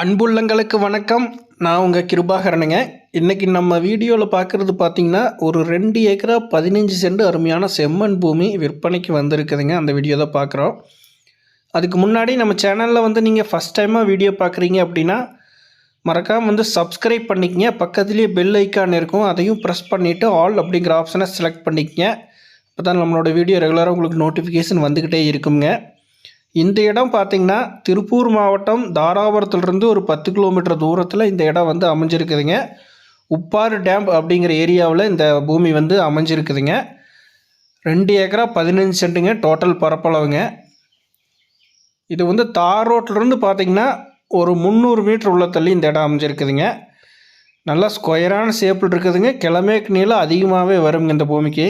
அன்புள்ளங்களுக்கு வணக்கம். நான் உங்கள் கிருபாகரனுங்க. இன்றைக்கி நம்ம வீடியோவில் பார்க்குறது பார்த்தீங்கன்னா ஒரு ரெண்டு ஏக்கரா பதினஞ்சு சென்ட் அருமையான செம்மண் பூமி விற்பனைக்கு வந்திருக்குதுங்க. அந்த வீடியோ தான் பார்க்குறோம் அதுக்கு முன்னாடி நம்ம சேனலில் வந்து நீங்கள் ஃபஸ்ட் டைமாக வீடியோ பார்க்குறீங்க அப்படின்னா மறக்காமல் வந்து சப்ஸ்கிரைப் பண்ணிக்கங்க. பக்கத்துலேயே பெல் ஐக்கான் இருக்கும். அதையும் ப்ரெஸ் பண்ணிவிட்டு ஆல் அப்படிங்கிற ஆப்ஷனை செலக்ட் பண்ணிக்கங்க. அப்போ தான் நம்மளோட வீடியோ ரெகுலராக உங்களுக்கு நோட்டிஃபிகேஷன் வந்துக்கிட்டே இருக்குங்க. இந்த இடம் பார்த்திங்கன்னா திருப்பூர் மாவட்டம் தாராபுரத்துலேருந்து ஒரு பத்து கிலோமீட்டர் தூரத்தில் இந்த இடம் வந்து அமைஞ்சிருக்குதுங்க. உப்பாறு டேம் அப்படிங்கிற ஏரியாவில் இந்த பூமி வந்து அமைஞ்சிருக்குதுங்க. ரெண்டு ஏக்கரா பதினஞ்சு சென்ட்டுங்க டோட்டல் பரப்பளவுங்க. இது வந்து தார் ரோட்லேருந்து பார்த்திங்கன்னா ஒரு முந்நூறு மீட்டர் உள்ள தள்ளி இந்த இடம் அமைஞ்சிருக்குதுங்க. நல்லா ஸ்கொயரான ஷேப்பில் இருக்குதுங்க. கிழமைக்கு நீளம் அதிகமாகவே வருங்க இந்த பூமிக்கு.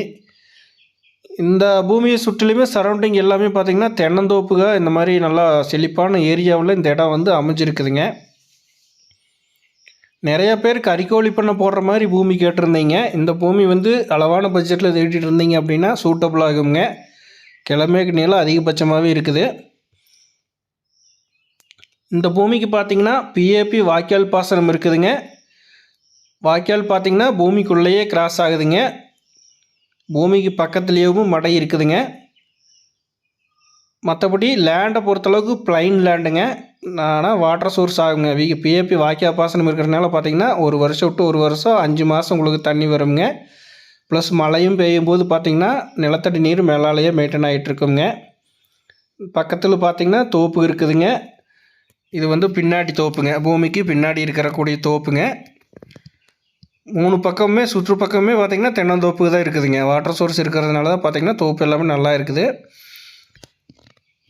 இந்த பூமியை சுற்றிலுமே சரௌண்டிங் எல்லாமே பார்த்திங்கன்னா தென்னந்தோப்புக இந்த மாதிரி நல்லா செழிப்பான ஏரியாவில் இந்த இடம் வந்து அமைஞ்சிருக்குதுங்க. நிறைய பேர் கறிக்கோழி பண்ண போடுற மாதிரி பூமி கேட்டிருந்தீங்க. இந்த பூமி வந்து அளவான பட்ஜெட்டில் தேடிட்டு இருந்தீங்க அப்படின்னா சூட்டபுள் ஆகுங்க. கிழமைக்கு நிலம் அதிகபட்சமாகவே இருக்குது. இந்த பூமிக்கு பார்த்தீங்கன்னா பிஏபி வாய்க்கால் பாசனம் இருக்குதுங்க. வாய்க்கால் பார்த்தீங்கன்னா பூமிக்குள்ளேயே கிராஸ் ஆகுதுங்க. பூமிக்கு பக்கத்துலேயும் மடை இருக்குதுங்க. மற்றபடி லேண்டை பொறுத்தளவுக்கு பிளைன் லேண்டுங்க ஆனால் வாட்டர் சோர்ஸ் ஆகுங்க. வி பிஏபி வாக்கியா பாசனம் இருக்கிறதுனால பார்த்தீங்கன்னா ஒரு வருஷம் விட்டு ஒரு வருஷம் அஞ்சு மாதம் உங்களுக்கு தண்ணி வருங்க ப்ளஸ் மழையும் பெய்யும் போது பார்த்திங்கன்னா நிலத்தடி நீர் மேலாலேயே மெயின்டைன் ஆகிட்டுருக்குங்க பக்கத்தில் பார்த்திங்கன்னா தோப்பு இருக்குதுங்க. இது வந்து பின்னாடி தோப்புங்க. பூமிக்கு பின்னாடி இருக்கிறக்கூடிய தோப்புங்க. மூணு பக்கமுமே சுற்று பக்கமே பார்த்திங்கன்னா தென்னந்தோப்பு தான் இருக்குதுங்க. வாட்டர் சோர்ஸ் இருக்கிறதுனால தான் பார்த்திங்கன்னா தோப்பு எல்லாமே நல்லா இருக்குது.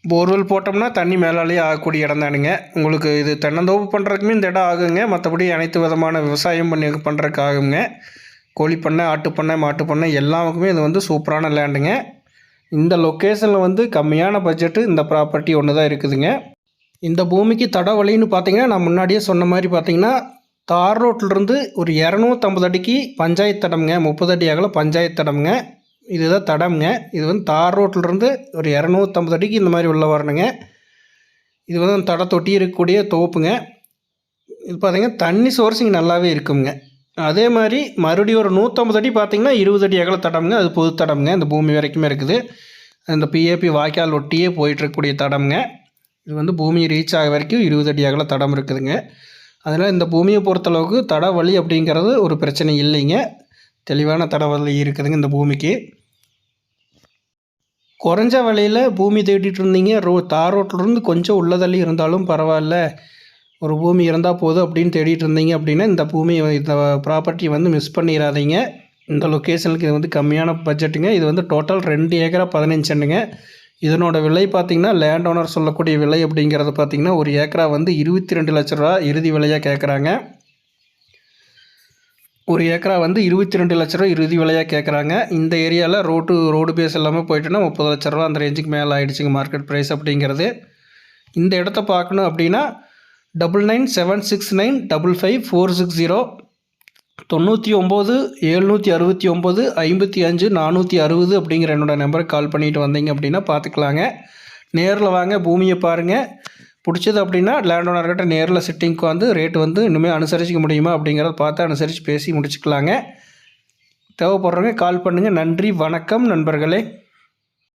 போர்வெல் போட்டோம்னா தண்ணி மேலாலேயே ஆகக்கூடிய இடம் தானுங்க. உங்களுக்கு இது தென்னந்தோப்பு பண்ணுறதுக்குமே இந்த இடம் ஆகுங்க. மற்றபடி அனைத்து விதமான விவசாயம் பண்ணி பண்ணுறதுக்கு ஆகுங்க. பண்ணை ஆட்டுப்பண்ணை மாட்டுப்பண்ணை எல்லாமுக்குமே இது வந்து சூப்பரான லேண்டுங்க. இந்த லொக்கேஷனில் வந்து கம்மியான பட்ஜெட்டு இந்த ப்ராப்பர்ட்டி ஒன்று தான் இருக்குதுங்க. இந்த பூமிக்கு தடவழின்னு பார்த்தீங்கன்னா நான் முன்னாடியே சொன்ன மாதிரி பார்த்தீங்கன்னா தார் ரோட்டிலிருந்து ஒரு இரநூத்தம்பது அடிக்கு பஞ்சாயத்து தடம்ங்க. முப்பது அடி அகல பஞ்சாயத்து தடம்ங்க. இதுதான் தடம்ங்க. இது வந்து தார் ரோட்லேருந்து ஒரு இரநூத்தம்பது அடிக்கு இந்த மாதிரி உள்ளே வரணுங்க. இது வந்து தடை தொட்டி இருக்கக்கூடிய தோப்புங்க. இது பார்த்திங்கன்னா தண்ணி சோர்ஸிங் நல்லாவே இருக்குங்க. அதே மாதிரி மறுபடியும் ஒரு நூற்றம்பது அடி பார்த்திங்கன்னா இருபது அடி அகல தடம்ங்க. அது பொது தடம்ங்க. இந்த பூமி வரைக்குமே இருக்குது. அந்த பிஏபி வாய்க்கால் ஒட்டியே போயிட்டுருக்கக்கூடிய தடம்ங்க. இது வந்து பூமி ரீச் ஆக வரைக்கும் இருபது அடி அகல தடம் இருக்குதுங்க. அதனால் இந்த பூமியை பொறுத்தளவுக்கு தட வழி அப்படிங்கிறது ஒரு பிரச்சனை இல்லைங்க. தெளிவான தட வழி இருக்குதுங்க இந்த பூமிக்கு. குறைஞ்ச விலையில் பூமி தேடிட்டு இருந்தீங்க. ரோ தார் ரோட்டிலிருந்து கொஞ்சம் உள்ளதள்ளி இருந்தாலும் பரவாயில்ல. ஒரு பூமி இருந்தால் போதும் அப்படின்னு தேடிட்டு இருந்தீங்க அப்படின்னா இந்த பூமி இந்த ப்ராப்பர்ட்டி வந்து மிஸ் பண்ணிடாதீங்க இந்த லொக்கேஷனுக்கு இது வந்து கம்மியான பட்ஜெட்டுங்க இது வந்து டோட்டல் ரெண்டு ஏக்கரா பதினஞ்சு இதனோட விலை பார்த்திங்கன்னா லேண்ட் ஓனர் சொல்லக்கூடிய விலை அப்படிங்கிறது பார்த்திங்கன்னா ஒரு ஏக்கரா வந்து இருபத்தி ரெண்டு லட்ச ரூபா இறுதி விலையாக கேட்குறாங்க ஒரு ஏக்கரா வந்து இருபத்தி ரெண்டு லட்ச ரூபா இறுதி விலையாக கேட்குறாங்க இந்த ஏரியாவில் ரோட்டு ரோடு பேஸ் எல்லாமே போயிட்டுன்னா முப்பது லட்ச ரூபா அந்த ரேஞ்சுக்கு மேலே ஆகிடுச்சிங்க மார்க்கெட் ப்ரைஸ் அப்படிங்கிறது. இந்த இடத்த பார்க்கணும் அப்படின்னா double nine seven six nine double five four six zero தொண்ணூற்றி ஒம்பது எழுநூற்றி அறுபத்தி ஒம்பது ஐம்பத்தி அஞ்சு நானூற்றி அறுபது அப்படிங்கிற என்னோடய நம்பருக்கு கால் பண்ணிட்டு வந்தீங்க அப்படின்னா பார்த்துக்கலாங்க நேரில் வாங்க பூமியை பாருங்கள் பிடிச்சது அப்படின்னா லேண்ட் ஓனர்கிட்ட நேரில் சிட்டிங்க்கு வந்து ரேட் வந்து இனிமேல் அனுசரிச்சிக்க முடியுமா அப்படிங்கிறத பார்த்து அனுசரித்து பேசி முடிச்சுக்கலாங்க. தேவைப்படுறவங்க கால் பண்ணுங்கள் நன்றி வணக்கம் நண்பர்களே.